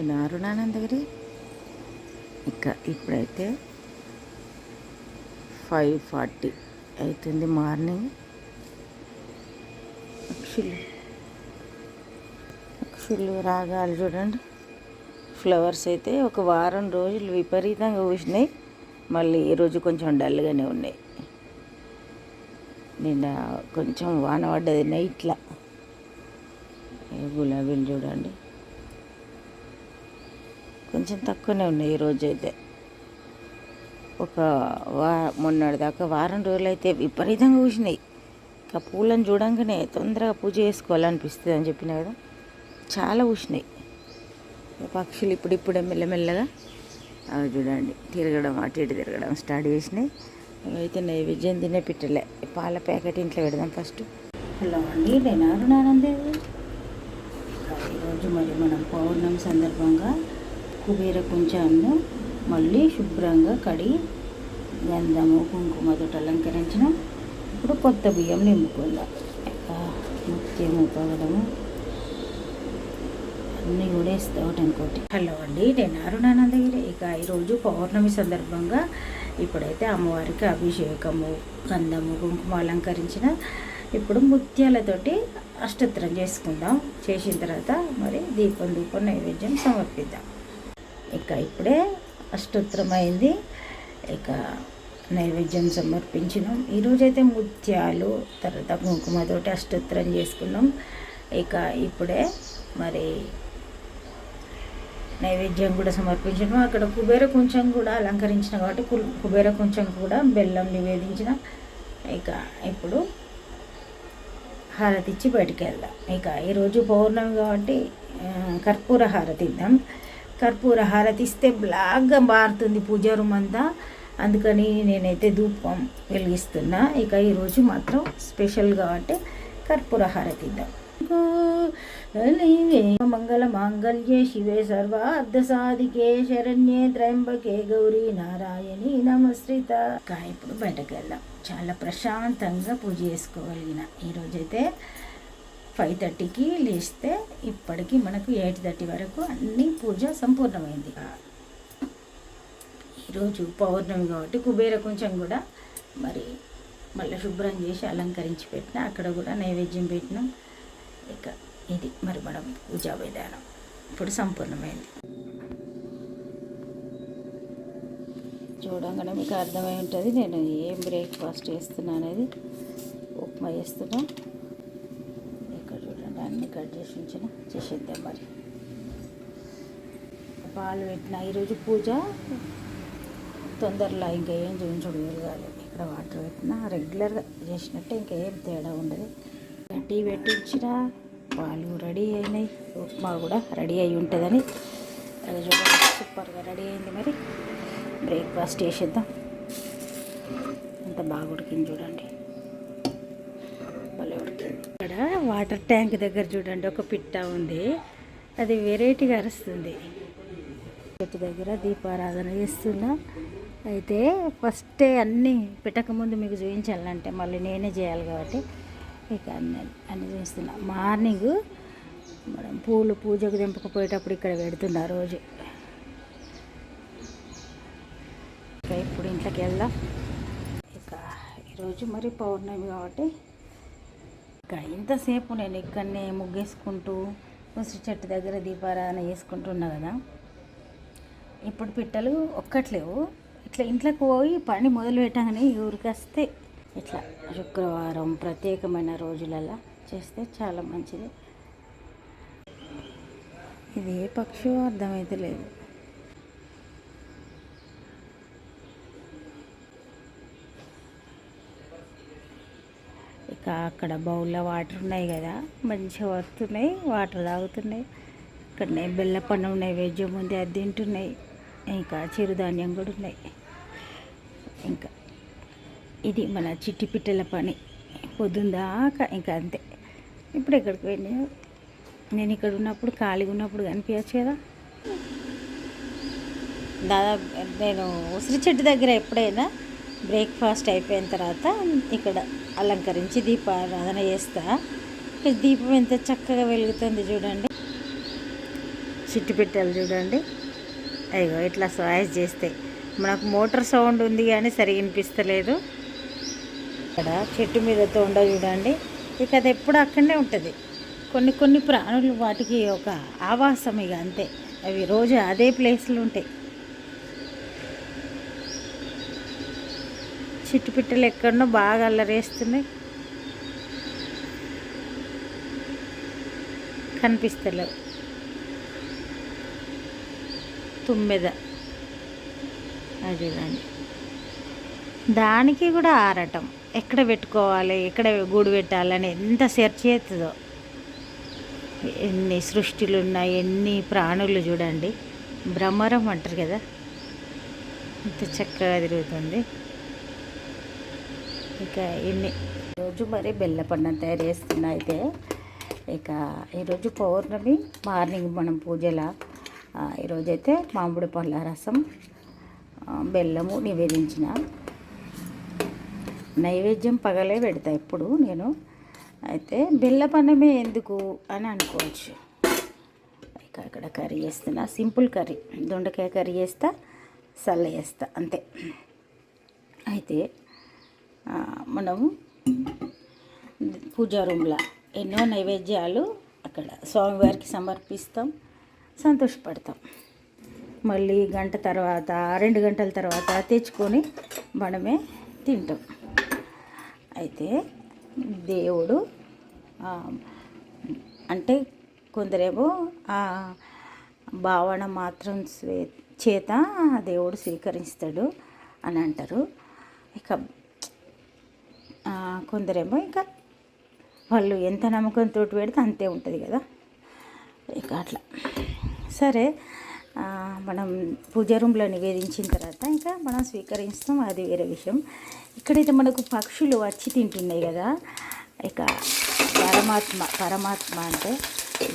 నేను అరుణానందగిరి ఇక ఇప్పుడైతే ఫైవ్ ఫార్టీ అవుతుంది మార్నింగ్. పక్షులు పక్షులు రాగాలు చూడండి. ఫ్లవర్స్ అయితే ఒక వారం రోజులు విపరీతంగా పూసినాయి మళ్ళీ ఈరోజు కొంచెం డల్గానే ఉన్నాయి. నిన్న కొంచెం వాన పడ్డది నైట్లా ఏ గులాబీలు చూడండి కొంచెం తక్కువనే ఉన్నాయి ఈరోజు అయితే ఒక వా మొన్నటి దాకా వారం రోజులు అయితే విపరీతంగా కూసినాయి ఇంకా పూలను చూడంగానే తొందరగా పూజ చేసుకోవాలనిపిస్తుంది అని చెప్పిన కదా చాలా కూసినాయి పక్షులు ఇప్పుడిప్పుడే మెల్లమెల్లగా అవి చూడండి తిరగడం అటు ఇటు తిరగడం స్టార్ట్ చేసినాయి. అయితే నైవేద్యం తినే పిట్టలే. పాల ప్యాకెట్ ఇంట్లో పెడదాం ఫస్ట్. హలో అండి నేను అరుణానందే. ఈరోజు మరి మనం పౌర్ణమి సందర్భంగా కుబేర కుంచాన్ని మళ్ళీ శుభ్రంగా కడిగి గంధము కుంకుమతో అలంకరించిన ఇప్పుడు కొత్త బియ్యం నింపుకుందాం. ముత్యము పగడము అన్నీ కూడా వేస్తా ఇంకోటి. హలో అండి నేను అరుణానందగిరి. ఇక ఈరోజు పౌర్ణమి సందర్భంగా ఇప్పుడైతే అమ్మవారికి అభిషేకము గంధము కుంకుమ అలంకరించిన ఇప్పుడు ముత్యాలతోటి అష్టోత్తరం చేసుకుందాం. చేసిన తర్వాత మరి దీపం దీపం నైవేద్యం సమర్పిద్దాం. ఇక ఇప్పుడే అష్టోత్తరమైంది. ఇక నైవేద్యం సమర్పించినాం. ఈరోజైతే ముత్యాలు తర్వాత కుంకుమతోటి అష్టోత్తరం చేసుకున్నాం. ఇక ఇప్పుడే మరి నైవేద్యం కూడా సమర్పించడం అక్కడ కుబేర కొంచెం కూడా అలంకరించిన కాబట్టి కు- కుబేర కొంచెం కూడా బెల్లం నివేదించిన. ఇక ఇప్పుడు హారతి ఇచ్చి బయటికి వెళ్దాం. ఇక ఈరోజు పౌర్ణమి కాబట్టి కర్పూర హారతి ఇద్దాం. కర్పూర హారతి ఇస్తే బ్లాక్గా మారుతుంది పూజ రూమ్ అంతా. అందుకని నేనైతే ధూపం వెలిగిస్తున్నా. ఇక ఈరోజు మాత్రం స్పెషల్ కాబట్టి కర్పూర హారతి ఇద్దాం. మంగళ మాంగళ్యే శివే సర్వార్థ సాధికే శరణ్యే త్రయంబకే గౌరీ నారాయణి నమస్కృత. ఇప్పుడు బయటకు వెళ్దాం. చాలా ప్రశాంతంగా పూజ చేసుకోగలిగిన ఈరోజైతే ఫైవ్ థర్టీకి లేస్తే ఇప్పటికి మనకు ఎయిట్ థర్టీ వరకు అన్ని పూజ సంపూర్ణమైంది. ఈరోజు పౌర్ణమి కాబట్టి కుబేర కొంచెం కూడా మరి మళ్ళీ శుభ్రం చేసి అలంకరించి పెట్టిన అక్కడ కూడా నైవేద్యం పెట్టినాం. ఇక ఇది మరి మనం పూజా విధానం. ఇప్పుడు సంపూర్ణమైంది. చూడంగానే మీకు అర్థమై ఉంటుంది నేను ఏం బ్రేక్ఫాస్ట్ చేస్తున్నా అనేది ఉప్మా చేస్తున్నా. కట్ చేసి ఉంచిన చేసేద్దాం మరి. పాలు పెట్టిన ఈరోజు పూజ తొందరలో ఇంకా ఏం చూపించడం కాదు. ఇక్కడ వాటర్ పెట్టినా రెగ్యులర్గా చేసినట్టే ఇంకా ఏం తేడా ఉండదు. టీ పెట్టించిన పాలు రెడీ అయినాయి. ఉప్మా కూడా రెడీ అయి ఉంటుందని. అది చూడండి సూపర్గా రెడీ అయింది మరి. బ్రేక్ఫాస్ట్ చేసేద్దాం. ఎంత బాగా ఉడికింది చూడండి. వాటర్ ట్యాంక్ దగ్గర చూడండి ఒక పిట్ట ఉంది. అది వెరైటీగా అరుస్తుంది. చెట్టు దగ్గర దీపారాధన చేస్తున్నా. అయితే ఫస్టే అన్నీ పెట్టకముందు మీకు చూపించాలంటే మళ్ళీ నేనే చేయాలి కాబట్టి ఇక అన్నీ అన్నీ చూపిస్తున్నా మార్నింగ్ మనం పూలు పూజకు దింపకపోయేటప్పుడు ఇక్కడ పెడుతున్నా రోజు. ఇక ఇప్పుడు ఇంట్లోకి వెళ్దాం. ఇక ఈరోజు మరి పౌర్ణమి కాబట్టి ఇంతసేపు నేను ఇక్కడనే ముగ్గేసుకుంటూ ఉసిరి చెట్టు దగ్గర దీపారాధన చేసుకుంటున్నా కదా. ఇప్పుడు పిట్టలు ఒక్కట్లేవు. ఇట్లా ఇంట్లోకి పోయి పని మొదలు పెట్టగానే ఊరికి వస్తే ఇట్లా శుక్రవారం ప్రత్యేకమైన రోజులలో చేస్తే చాలా మంచిది. ఇది ఏ పక్షో అర్థమైతే లేదు. అక్కడ బౌల్లో వాటర్ ఉన్నాయి కదా మంచిగా వస్తున్నాయి వాటర్ తాగుతున్నాయి. ఇక్కడ ఉన్నాయి నైవేద్యం ఉంది అది తింటున్నాయి. ఇంకా చిరుధాన్యం కూడా ఉన్నాయి. ఇంకా ఇది మన చిట్టి పిట్టల పని పొద్దుందాకా ఇంకా అంతే. ఇప్పుడు ఎక్కడికి పోయినా నేను ఇక్కడ ఉన్నప్పుడు ఖాళీగా ఉన్నప్పుడు కనిపించచ్చు కదా? దాదాపు నేను ఉసిరి చెట్టు దగ్గర ఎప్పుడైనా బ్రేక్ఫాస్ట్ అయిపోయిన తర్వాత ఇక్కడ అలంకరించి దీపారాధన చేస్తా. దీపం ఎంత చక్కగా వెలుగుతుంది చూడండి. చిట్టి పెట్టాలి చూడండి. అయ్యో ఇట్లా వాయిస్ చేస్తే. మనకు మోటార్ సౌండ్ ఉంది కానీ సరిగా వినిపిస్తలేదు. ఇక్కడ చెట్టు మీద తోండ చూడండి. ఇక అది ఎప్పుడు అక్కడనే ఉంటుంది. కొన్ని కొన్ని ప్రాణులు వాటికి ఒక ఆవాసం ఇక అంతే. అవి రోజు అదే ప్లేస్లో ఉంటాయి. చిట్టు పిట్టలు ఎక్కడనో బాగా అల్లరేస్తున్నాయి. కనిపిస్తలేవు. తుమ్మెద. అది చూడండి దానికి కూడా ఆరటం. ఎక్కడ పెట్టుకోవాలి ఎక్కడ గూడు పెట్టాలని ఎంత సెర్చ్ చేస్తుందో. ఎన్ని సృష్టిలు ఉన్నాయి ఎన్ని ప్రాణులు చూడండి. భ్రమరం అంటారు కదా. ఇంత చక్కగా తిరుగుతుంది. ఇక ఇన్ని రోజు మరి బెల్లపన్నం తయారు చేస్తున్నా అయితే. ఇక ఈరోజు పౌర్ణమి మార్నింగ్ మనం పూజల ఈరోజైతే మామిడి పళ్ళ రసం బెల్లము నివేదించిన. నైవేద్యం పగలే పెడతా ఇప్పుడు నేను. అయితే బెల్లపన్నమే ఎందుకు అని అనుకోవచ్చు. ఇక ఇక్కడ కర్రీ చేస్తున్నా సింపుల్ కర్రీ. దొండకాయ కర్రీ చేస్తా సల్ల చేస్తా అంతే. అయితే మనము పూజా రూమ్లో ఎన్నో నైవేద్యాలు అక్కడ స్వామివారికి సమర్పిస్తాం సంతోషపడతాం. మళ్ళీ గంట తర్వాత రెండు గంటల తర్వాత తెచ్చుకొని మనమే తింటాం. అయితే దేవుడు అంటే కొందరేమో ఆ భావన మాత్రం స్వే చేత దేవుడు స్వీకరిస్తాడు అని అంటారు. ఇక కొందరేమో ఇంకా వాళ్ళు ఎంత నమ్మకంతో పెడితే అంతే ఉంటుంది కదా. ఇక అట్లా. సరే మనం పూజ రూమ్లో నివేదించిన తర్వాత ఇంకా మనం స్వీకరిస్తాం అది వేరే విషయం. ఇక్కడైతే మనకు పక్షులు వచ్చి తింటున్నాయి కదా. ఇక పరమాత్మ పరమాత్మ అంటే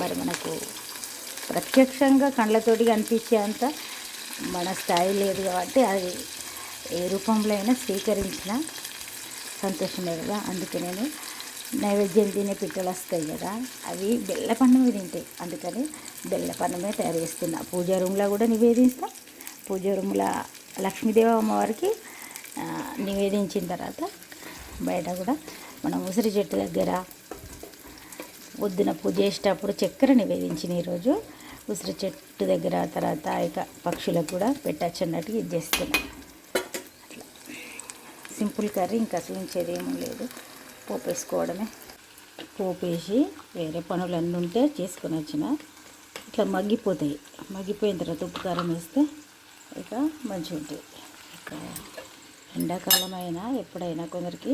మరి మనకు ప్రత్యక్షంగా కళ్ళతోటి కనిపించే అంత మన స్థాయి లేదు కాబట్టి అది ఏ రూపంలో అయినా స్వీకరించిన సంతోషమే కదా అందుకే నేను నైవేద్యం తినే పిట్టలు వస్తాయి కదా అవి బెల్లపన్నమే తింటాయి అందుకని బెల్లపన్నమే తయారు చేస్తున్నా. పూజా రూమ్లో కూడా నివేదిస్తాం. పూజా రూమ్లో లక్ష్మీదేవి అమ్మవారికి నివేదించిన తర్వాత బయట కూడా మనం ఉసిరి చెట్టు దగ్గర పొద్దున పూజ చేసేటప్పుడు చక్కెర నివేదించిన ఈరోజు ఉసిరి చెట్టు దగ్గర తర్వాత ఇక పక్షులకు కూడా పెట్టచ్చు అన్నట్టు ఇది చేస్తున్నాను సింపుల్ కర్రీ ఇంకా అసలు ఉంచేది ఏమీ లేదు. పోపు వేసుకోవడమే పోపు వేసి వేరే పనులు అన్నీ ఉంటే చేసుకొని వచ్చిన. ఇట్లా మగ్గిపోతాయి. మగ్గిపోయిన తర్వాత ఉప్పు కారం వేస్తే ఇక మంచిగా ఉంటుంది ఇక ఎండాకాలం అయినా ఎప్పుడైనా కొందరికి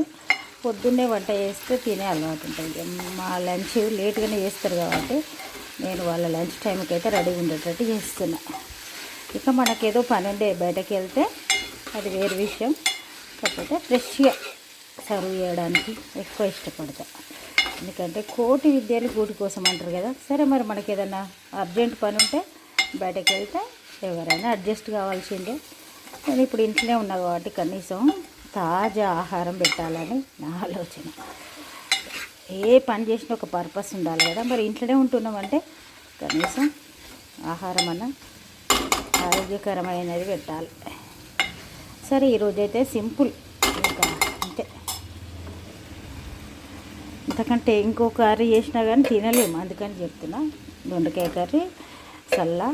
పొద్దున్నే వంట చేస్తే తినే అలవాటు ఉంటుంది. మా లంచ్ లేట్గానే చేస్తారు కాబట్టి నేను వాళ్ళ లంచ్ టైంకి అయితే రెడీ ఉండేటట్టు చేస్తున్నా. ఇక మనకేదో పని ఉండే బయటకు వెళ్తే అది వేరే విషయం. కాకపోతే ఫ్రెష్గా సర్వ్ చేయడానికి ఎక్కువ ఇష్టపడతా. ఎందుకంటే కోటి విద్యలు గూటి కోసం అంటారు కదా. సరే మరి మనకి ఏదైనా అర్జెంట్ పని ఉంటే బయటకు వెళ్తే ఎవరైనా అడ్జస్ట్ కావాల్సిందే. నేను ఇప్పుడు ఇంట్లోనే ఉన్నా కాబట్టి కనీసం తాజా ఆహారం పెట్టాలని నా ఆలోచన. ఏ పని చేసినా ఒక పర్పస్ ఉండాలి కదా. మరి ఇంట్లోనే ఉంటున్నామంటే కనీసం ఆహారం అన్న ఆరోగ్యకరమైనది పెట్టాలి. సరే ఈరోజైతే సింపుల్. ఇంకా అంతే. ఇంతకంటే ఇంకో కర్రీ చేసినా కానీ తినలేము. అందుకని చెప్తున్నా. దొండకాయ కర్రీ సల్లా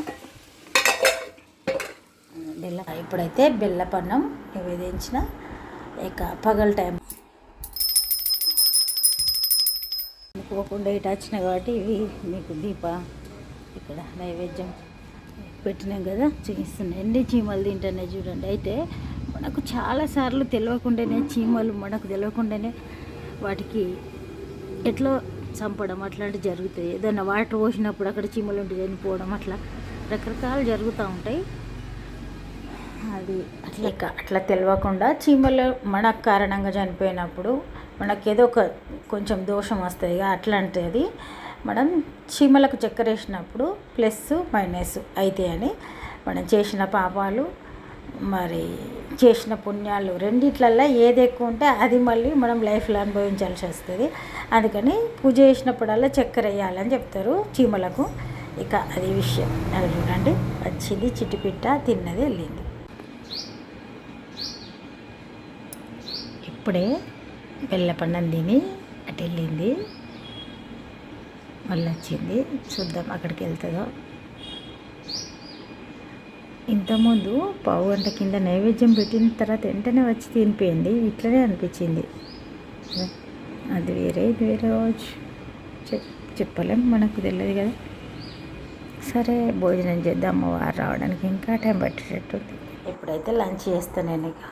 బెల్ల ఇప్పుడైతే బెల్లపన్నం నివేదించిన. ఇక పగల టైం. అనుకోకుండా ఇటు వచ్చిన కాబట్టి ఇవి మీకు దీప ఇక్కడ నైవేద్యం పెట్టినాం కదా. చూపిస్తున్నాయి ఎన్ని చీమలు తింటున్నాయి చూడండి. అయితే మనకు చాలాసార్లు తెలియకుండానే చీమలు మనకు తెలియకుండానే వాటికి ఎట్లా చంపడం అట్లాంటివి జరుగుతాయి. ఏదైనా వాటర్ పోసినప్పుడు అక్కడ చీమలు ఉంటే చనిపోవడం అట్లా రకరకాలు జరుగుతూ ఉంటాయి. అది అట్లా. అట్లా తెలియకుండా చీమలు మన కారణంగా చనిపోయినప్పుడు మనకి ఏదో ఒక కొంచెం దోషం వస్తుంది అట్లాంటిది మనం చీమలకు చక్కెర వేసినప్పుడు ప్లస్ మైనస్ అవుతాయని మనం చేసిన పాపాలు మరి చేసిన పుణ్యాలు రెండిట్లల్లో ఏది ఎక్కువ ఉంటే అది మళ్ళీ మనం లైఫ్లో అనుభవించాల్సి వస్తుంది. అందుకని పూజ చేసినప్పుడల్లా చక్కెర వేయాలని చెప్తారు చీమలకు. ఇక అది విషయం. అది చూడండి. వచ్చింది చిట్టుపిట్ట తిన్నది వెళ్ళింది. ఇప్పుడే బెల్లపన్నం తిని అటు వెళ్ళింది. మళ్ళీ వచ్చింది. చూద్దాం అక్కడికి వెళ్తుందో. ఇంతకుముందు పావు గంట కింద నైవేద్యం పెట్టిన తర్వాత వెంటనే వచ్చి తినిపోయింది. ఇట్లనే అనిపించింది. అది వేరే ఇది వేరే కావచ్చు చెప్ చెప్పలేం మనకు తెలియదు కదా. సరే భోజనం చేద్దాం. అమ్మవారు రావడానికి ఇంకా టైం పట్టేటట్టుంది. ఎప్పుడైతే లంచ్ చేస్తాను నేను ఇక.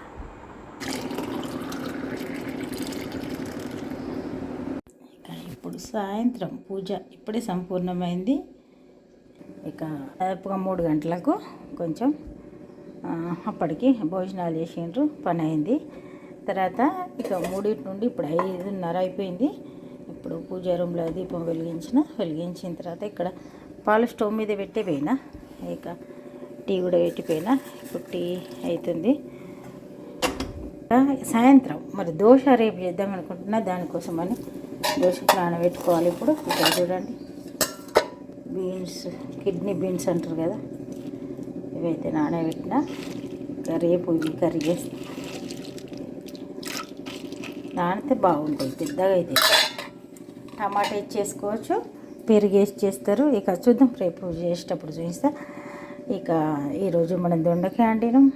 ఇక ఇప్పుడు సాయంత్రం పూజ ఇప్పుడే సంపూర్ణమైంది. ఇక దాదాపుగా మూడు గంటలకు కొంచెం అప్పటికి భోజనాలు చేసిండ్రు పని అయింది. తర్వాత ఇక మూడింటి నుండి ఇప్పుడు ఐదున్నర అయిపోయింది. ఇప్పుడు పూజా రూమ్లో దీపం వెలిగించిన వెలిగించిన తర్వాత ఇక్కడ పాలు స్టవ్ మీద పెట్టిపోయినా ఇక టీ కూడా పెట్టిపోయినా ఇప్పుడు టీ అవుతుంది సాయంత్రం మరి దోశ రేపు చేద్దాం అనుకుంటున్నా దానికోసమని దోశ నానబెట్టుకోవాలి ఇప్పుడు. ఇక్కడ చూడండి. బీన్స్ కిడ్నీ బీన్స్ అంటారు కదా ఇవైతే నానబెట్టిన. కర్రీ రేపు ఇవి కర్రీ చేస్తా. నానితే బాగుంటాయి పెద్దగా అయితే టమాటా వేసి చేసుకోవచ్చు పెరుగు వేసి చేస్తారు. ఇక చూద్దాం రేపు చేసేటప్పుడు చూపిస్తా. ఇక ఈరోజు మనం దొండకాయ వండినాం.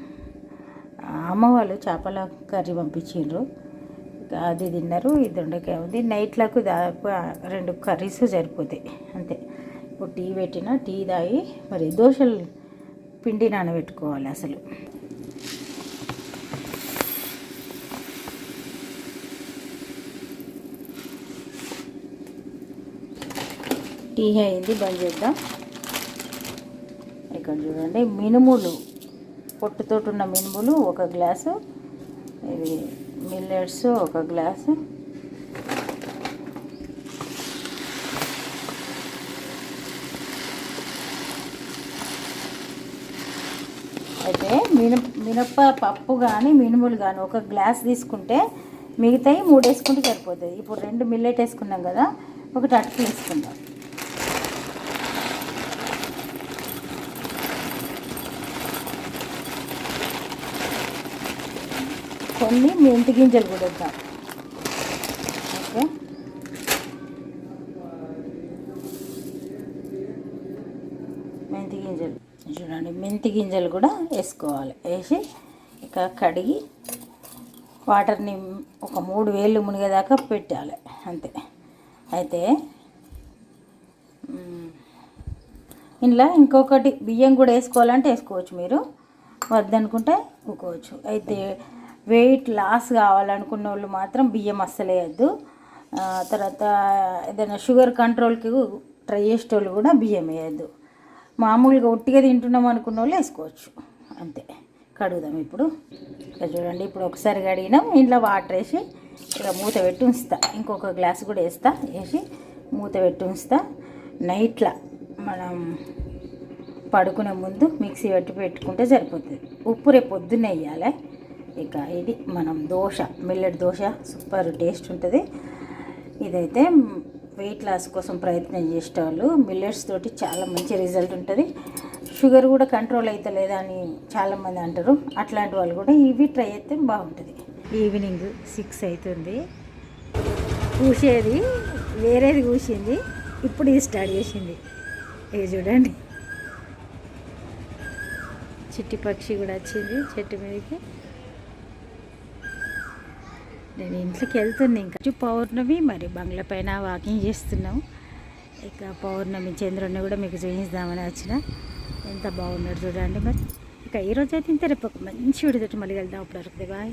అమ్మ వాళ్ళు చేపల కర్రీ పంపించిండ్రు. ఇక అది తిన్నారు ఈ దొండకాయ ఉంది. నైట్లకు దాదాపు రెండు కర్రీస్ సరిపోతాయి అంతే. ఇప్పుడు టీ పెట్టిన టీ తాగి మరి దోశలు పిండి నానబెట్టుకోవాలి అసలు. టీ అయింది బంద్ చేద్దాం. ఇక్కడ చూడండి మినుములు పొట్టుతోటి ఉన్న మినుములు ఒక గ్లాసు ఇవి మిల్లెట్స్ ఒక గ్లాసు. అయితే మినప మినప పప్పు కానీ మినుములు కానీ ఒక గ్లాస్ తీసుకుంటే మిగతాయి మూడు వేసుకుంటే సరిపోతుంది ఇప్పుడు రెండు మిల్లెట్ వేసుకున్నాం కదా ఒకటి అటుకులు వేసుకుందాం కొన్ని మెంతి గింజలు కూడా వేద్దాం. ఓకే? మెంతి గింజలు. చూడండి మెంతి గింజలు కూడా వేసుకోవాలి. వేసి ఇక కడిగి వాటర్ని ఒక మూడు వేలు మునిగేదాకా పెట్టాలి అంతే. అయితే ఇంట్లో ఇంకొకటి బియ్యం కూడా వేసుకోవాలంటే వేసుకోవచ్చు మీరు. వద్దనుకుంటే ఊకోవచ్చు. అయితే వెయిట్ లాస్ కావాలనుకున్న వాళ్ళు మాత్రం బియ్యం అస్సలు వేయద్దు. తర్వాత ఏదైనా షుగర్ కంట్రోల్కి ట్రై చేసేటోళ్ళు కూడా బియ్యం వేయద్దు. మామూలుగా ఒట్టిగా తింటున్నాం అనుకున్న వాళ్ళు వేసుకోవచ్చు. అంతే. కడుగుదాం ఇప్పుడు. ఇక చూడండి ఇప్పుడు ఒకసారి కడిగినాం. ఇంట్లో వాటర్ వేసి ఇక మూత పెట్టి ఉంచుతా. ఇంకొక గ్లాస్ కూడా వేస్తా. వేసి మూత పెట్టి ఉంచుతా. నైట్లా మనం పడుకునే ముందు మిక్సీ పెట్టి పెట్టుకుంటే సరిపోతుంది. ఉప్పు రేపు పొద్దున్నే వేయాలి. ఇక ఇది మనం dosa millet dosa super taste ఉంటుంది. ఇదైతే వెయిట్ లాస్ కోసం ప్రయత్నం చేసేవాళ్ళు. మిల్లెట్స్ తోటి చాలా మంచి రిజల్ట్ ఉంటుంది. షుగర్ కూడా కంట్రోల్ అయితే లేదా అని చాలామంది అంటారు. అట్లాంటి వాళ్ళు కూడా ఇవి ట్రై అయితే బాగుంటుంది. ఈవినింగ్ సిక్స్ అవుతుంది కూసేది వేరేది కూసింది. ఇప్పుడు ఇది స్టార్ట్ చేసింది. ఇది చూడండి. చిట్టి పక్షి కూడా వచ్చింది చెట్టు మీదకి. నేను ఇంట్లోకి వెళ్తున్నా ఇంకా. పౌర్ణమి మరి బంగ్లా పైన వాకింగ్ చేస్తున్నాం. ఇక పౌర్ణమి చంద్రుడిని కూడా మీకు చూపిద్దామని వచ్చిన. ఎంత బాగున్నాడు చూడండి మరి. ఇక ఈరోజు అయితే ఇంత రేపు ఒక మంచి విడిదట్టు మళ్ళీ వెళ్దాం అప్పుడు వరకు బాయ్.